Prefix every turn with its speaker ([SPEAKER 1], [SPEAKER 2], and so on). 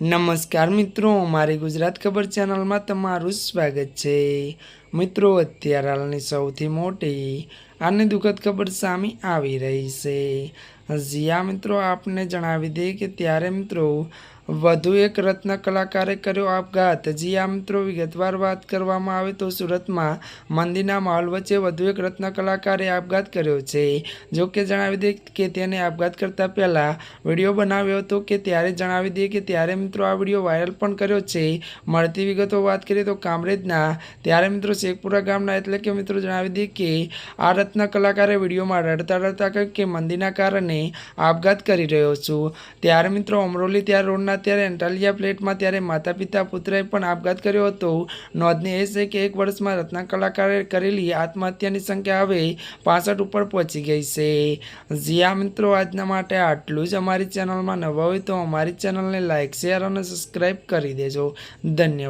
[SPEAKER 1] નમસ્કાર મિત્રો મારી ગુજરાત ખબર ચેનલમાં તમારું સ્વાગત છે. મિત્રો, અત્યારે હાલની સૌથી મોટી આની દુઃખદ ખબર સામે આવી રહી છે. જ્યાં મિત્રો, આપને જણાવી દઈએ કે ત્યારે, મિત્રો, વધુ એક રત્ન કલાકારે કર્યો આપઘાત. જ્યાં મિત્રો, વિગતવાર વાત કરવામાં આવે તો સુરતમાં મંદિરના માહોલ વચ્ચે વધુ એક રત્ન કલાકારે આપઘાત કર્યો છે. જો કે જણાવી દે કે તેને આપઘાત કરતાં પહેલાં વીડિયો બનાવ્યો હતો કે ત્યારે જણાવી દઈએ કે ત્યારે, મિત્રો, આ વીડિયો વાયરલ પણ કર્યો છે. મળતી વિગતો વાત કરીએ તો કામરેજના. ત્યારે, મિત્રો શેખપુરા ગામના એટલે કે મિત્રો જણાવી દઈએ કે આ રત્ન કલાકારે વિડીયોમાં રડતા રડતા કહ્યું કે મંદીના કારણે આપઘાત કરી રહ્યો છું. ત્યારે મિત્રો અમરોલી ત્યાં રોડના ત્યારે એન્ટાલિયા પ્લેટમાં ત્યારે માતા પિતા પુત્રએ પણ આપઘાત કર્યો હતો. નોંધનીય એ છે કે એક વર્ષમાં રત્ન કલાકારે કરેલી આત્મહત્યાની સંખ્યા હવે પાસઠ ઉપર પહોંચી ગઈ છે. જ્યાં મિત્રો, આજના માટે આટલું જ. અમારી ચેનલમાં નવા હોય તો અમારી ચેનલને લાઇક શેર અને સબસ્ક્રાઈબ કરી દેજો. ધન્યવાદ.